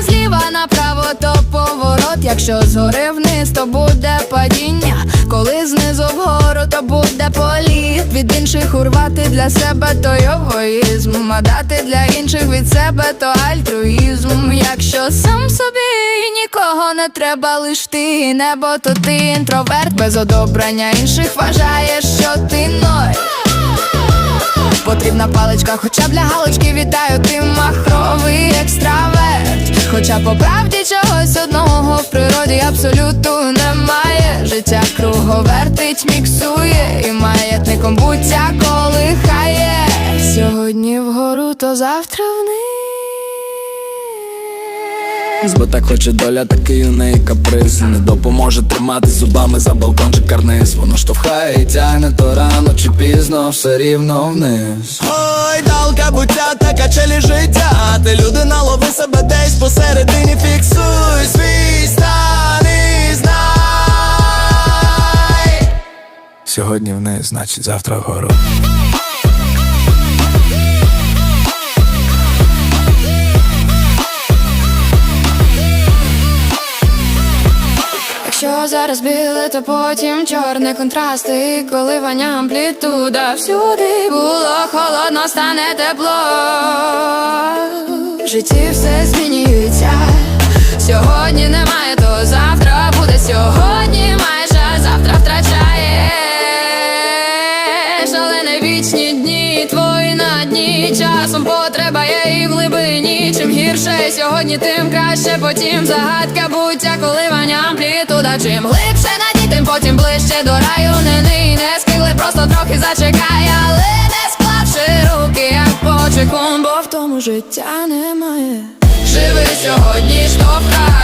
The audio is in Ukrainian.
Зліва направо то поворот, якщо згори вниз, то буде падіння. То буде політ. Від інших урвати для себе то егоїзм, а дати для інших від себе то альтруїзм. Якщо сам собі нікого не треба, лиш ти небо, то ти інтроверт без одобрення інших вважаєш, що ти ноль. Потрібна паличка, хоча б для галочки вітаю, ти махровий екстраверт. Хоча по правді чогось одного в природі абсолюту немає. Життя круговертить, міксує і маятником буття колихає. Сьогодні вгору, то завтра вниз. Бо так хоче доля, такий у неї каприз Не допоможе тримати зубами за балкончик карниз Воно штовхає і тягне то рано чи пізно, все рівно вниз Ой, далка буття та качелі життя Ти людина лови себе десь посередині Сьогодні вниз, значить завтра вгору Якщо зараз біле, то потім чорне контрасти, і коливання амплітуда всюди було холодно, стане тепло. В житті все змінюється. Часом потреба є і в глибині. Чим гірше сьогодні, тим краще. Потім загадка буття, коливання амплітуда. Чим глибше на дні, тим потім ближче до раю. Не ний, не скигли, просто трохи зачекай, але не склавши руки, як почекун, бо в тому життя немає. Живи сьогодні, штовхай